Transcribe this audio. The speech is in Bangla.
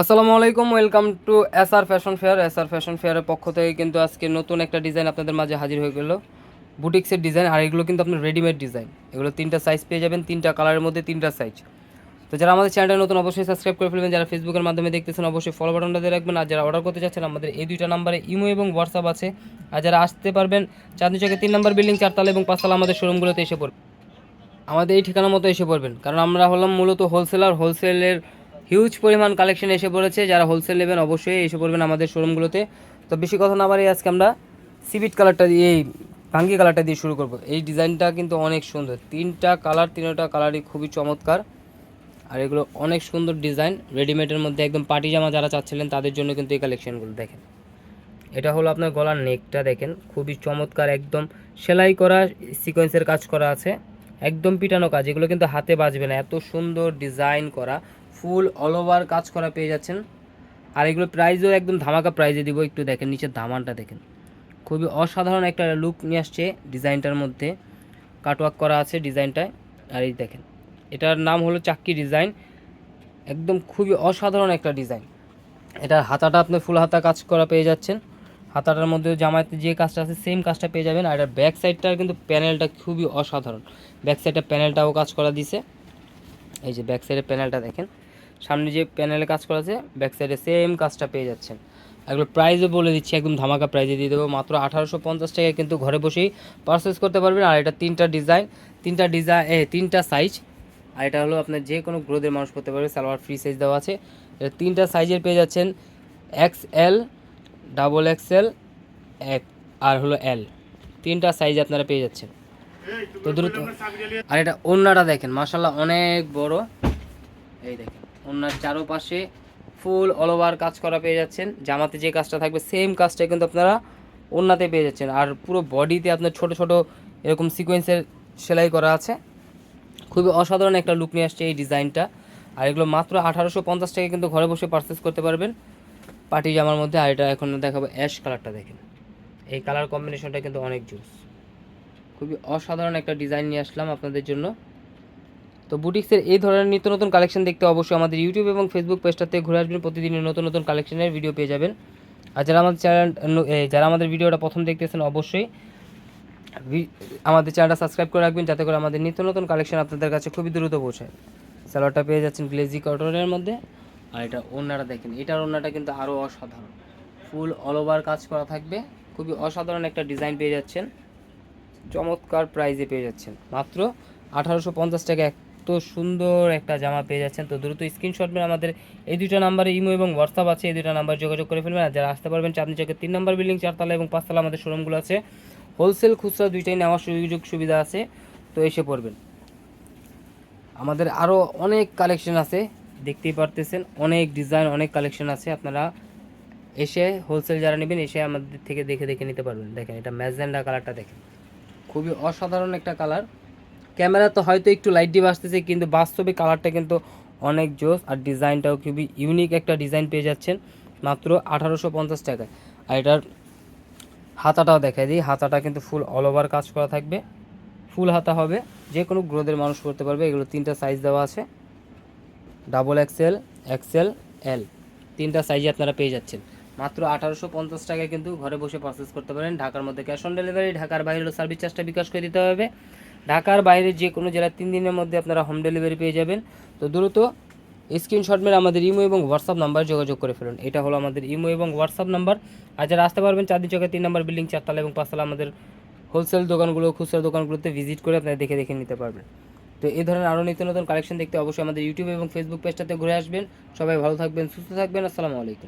আসসালামু আলাইকুম, welcome to S R fashion fair. S R fashion ফেয়ারের পক্ষ থেকে কিন্তু আজকে নতুন একটা ডিজাইন আপনাদের মাঝে হাজির হয়ে গেল। বুটিক্সের ডিজাইন আর এগুলো কিন্তু আপনার রেডিমেড ডিজাইন এগুলো তিনটা সাইজ পেয়ে যাবেন, তিনটা কালারের মধ্যে তিনটা সাইজ তো যারা আমাদের চ্যানেলটা নতুন, অবশ্যই সাবস্ক্রাইব করে ফেলবেন। যারা ফেসবুকের মাধ্যমে দেখতেছেন, অবশ্যই ফলো বাটনটা দিয়ে রাখবেন। আর যারা অর্ডার করতে চাচ্ছেন, আমাদের এই দুইটা নাম্বারে ইমো এবং হোয়াটসঅ্যাপ আছে। আর যারা আসতে পারবেন, চাঁদনি চকে তিন নম্বর বিল্ডিং চারতলা এবং পাঁচতলা আমাদের শোরুমগুলোতে এসে পড়বে আমাদের এই ঠিকানা মতো এসে পড়বেন। কারণ আমরা হলাম মূলত হোলসেলার হোলসেলের হিউজ পরিমাণ কালেকশন এসে পড়েছে। যারা হোলসেল নেবেন অবশ্যই এসে পড়বেন আমাদের শোরুমগুলোতে তো বেশি কথা না বাড়িয়ে আজকে আমরা সিভিট কালারটা দিয়ে, এই ভাঙ্গি কালারটা দিয়ে শুরু করব। এই ডিজাইনটা কিন্তু অনেক সুন্দর। তিনটা কালার তিনটা কালারই খুবই চমৎকার। আর এগুলো অনেক সুন্দর ডিজাইন রেডিমেডের মধ্যে একদম পার্টি জামা যারা চাচ্ছিলেন, তাদের জন্য কিন্তু এই কালেকশনগুলো দেখেন। এটা হলো আপনার গলার নেকটা দেখেন। খুবই চমৎকার একদম সেলাই করা সিকোয়েন্সের কাজ করা আছে। একদম পিটানো কাজ। এগুলো কিন্তু হাতে বাজবে না। এত সুন্দর ডিজাইন করা। ফুল অল ওভার কাজ করা পেয়ে যাচ্ছেন। আর এগুলো প্রাইসও একদম ধামাকা প্রাইজে দিব, একটু দেখেন নিচের দামানটা দেখেন। খুবই অসাধারণ একটা লুক নিয়ে আসছে ডিজাইনটার মধ্যে। কাটওয়ার্ক করা আছে ডিজাইনটায় আর এই দেখেন, এটার নাম হলো চাক্কি ডিজাইন একদম খুবই অসাধারণ একটা ডিজাইন এটার হাতাটা আপনি ফুল হাতা কাজ করা পেয়ে যাচ্ছেন। হাতাটার মধ্যে জামাতে যে কাজটা আছে সেম কাজটা পেয়ে যাবেন। আর এটার ব্যাক সাইডটার কিন্তু প্যানেলটা খুবই অসাধারণ। ব্যাক সাইডের প্যানেলটাও কাজ করা দিছে। এই যে ব্যাক সাইডের প্যানেলটা দেখেন। সামনে যে প্যানেলে কাজ করা আছে ব্যাক সাইডে সেম কাজটা পেয়ে যাচ্ছেন। এগুলো প্রাইসও বলে দিচ্ছি, একদম ধামাকা প্রাইজে দিয়ে দেবো। মাত্র আঠারোশো পঞ্চাশ টাকায় কিন্তু ঘরে বসেই পারচেস করতে পারবেন। আর এটা তিনটা ডিজাইন তিনটা ডিজাইন এ, তিনটা সাইজ আর এটা হলো আপনার যে কোনো গ্রোদের মানুষ করতে পারবে। সালোয়ার ফ্রি সাইজ দেওয়া আছে। এটা তিনটা সাইজের পেয়ে যাচ্ছেন। X L double X L এক, আর হলো এল তিনটা সাইজ আপনারা পেয়ে যাচ্ছেন। তো দ্রুত আর এটা ওন্নাটা দেখেন মাসাল্লাহ অনেক বড়। এই দেখেন। ওন্নার চারোপাশে ফুল অল ওভার কাজ করা পেয়ে যাচ্ছেন। জামাতে যে কাজটা থাকবে সেম কাজটা কিন্তু আপনারা ওন্নাতে পেয়ে যাচ্ছেন। আর পুরো বডিতে আপনার ছোট ছোট এরকম সিকোয়েন্সের সেলাই করা আছে। খুবই অসাধারণ একটা লুক নিয়ে আসছে এই ডিজাইনটা আর এগুলো মাত্র আঠারোশো পঞ্চাশ টাকা কিন্তু ঘরে বসে পারচেস করতে পারবেন। পার্টি জামার মধ্যে, আর এটা এখন দেখাবো অ্যাশ কালারটা দেখেন। এই কালার কম্বিনেশনটা কিন্তু অনেক জুস খুবই অসাধারণ একটা ডিজাইন নিয়ে আসলাম আপনাদের জন্য। তো বুটিক্সের এই ধরনের নিত্য নতুন কালেকশন দেখতে অবশ্যই আমাদের ইউটিউব এবং ফেসবুক পেজটাতে ঘুরে আসবেন। প্রতিদিনের নতুন নতুন কালেকশনের ভিডিও পেয়ে যাবেন। আর যারা আমাদের চ্যানেল যারা আমাদের ভিডিওটা প্রথম দেখতেছেন অবশ্যই আমাদের চ্যানেলটা সাবস্ক্রাইব করে রাখবেন, যাতে করে আমাদের নিত্য নতুন কালেকশন আপনাদের কাছে খুবই দ্রুত পৌঁছায়। স্যালোয়ারটা পেয়ে যাচ্ছেন গ্লেজি কটনের মধ্যে। আর এটা ওড়নাটা দেখেন, এটার ওড়নাটা কিন্তু আরও অসাধারণ। ফুল অল ওভার কাজ করা থাকবে। খুবই অসাধারণ একটা ডিজাইন পেয়ে যাচ্ছেন। চমৎকার প্রাইজে পেয়ে যাচ্ছেন। মাত্র আঠারোশো পঞ্চাশ টাকা এত সুন্দর একটা জামা পেয়ে যাচ্ছেন। তো দ্রুত স্ক্রিনশট মেরে আমাদের এই দুটো নাম্বারে ইমো এবং হোয়াটসঅ্যাপ আছে, এই দুটো নাম্বার যোগাযোগ করে ফেলবেন। আর যারা আসতে পারবেন চাঁদনি চকের তিন নম্বর বিল্ডিং চারতলা এবং পাঁচতলা আমাদের শোরুমগুলো আছে। হোলসেল খুচরা দুইটাই নেওয়ার সুযোগ সুবিধা আছে। তো এসে পড়বেন। আমাদের আরও অনেক কালেকশন আছে, দেখতেই পারতেছেন। অনেক ডিজাইন অনেক কালেকশন আছে। আপনারা এসে হোলসেল যারা নেবেন, এসে আমাদের থেকে দেখে দেখে নিতে পারবেন। দেখেন, এটা ম্যাজেন্ডা কালারটা দেখেন। খুবই অসাধারণ একটা কালার ক্যামেরা তো হয়তো একটু লাইট ডিপ আসতেছে, কিন্তু বাস্তবে কালারটা কিন্তু অনেক জোস আর ডিজাইনটাও খুবই ইউনিক একটা ডিজাইন পেয়ে যাচ্ছেন মাত্র আঠারোশো পঞ্চাশ টাকায়। আর এটার হাতাটাও দেখাই দিই, হাতাটা কিন্তু ফুল অল ওভার কাজ করা থাকবে। ফুল হাতা হবে, যে কোনো গ্রোদের মানুষ করতে পারবে, এগুলো তিনটা সাইজ দেওয়া আছে। ডাবল এক্সেল এক্সেল এল তিনটা সাইজে আপনারা পেয়ে যাচ্ছেন। মাত্র আঠারোশো পঞ্চাশ টাকায় কিন্তু ঘরে বসে পারচেস করতে পারেন, ঢাকার মধ্যে ক্যাশ অন ডেলিভারি ঢাকার বাইরে সার্ভিস চার্জটা বিকাশ করে দিতে হবে। ঢাকার বাইরে যে কোনো জেলার তিন দিনের মধ্যে আপনারা হোম ডেলিভারি পেয়ে যাবেন। তো দ্রুত স্ক্রিনশট মেরে আমাদের ইমো এবং হোয়াটসঅ্যাপ নাম্বার যোগাযোগ করে ফেলুন। এটা হলো আমাদের ইমো এবং হোয়াটসঅ্যাপ নাম্বার আর যারা আসতে পারবেন চাঁদনি চকের তিন নম্বর বিল্ডিং চারতলা এবং পাঁচতলা আমাদের হোলসেল দোকানগুলো, খুচরা দোকানগুলোতে ভিজিট করে আপনারা দেখে দেখে নিতে পারবেন। তো এই ধরনের আরও নিত্য নতুন কালেকশন দেখতে অবশ্যই আমাদের ইউটিউব এবং ফেসবুক পেজটাতে ঘুরে আসবেন। সবাই ভালো থাকবেন, সুস্থ থাকবেন। আসসালামু আলাইকুম।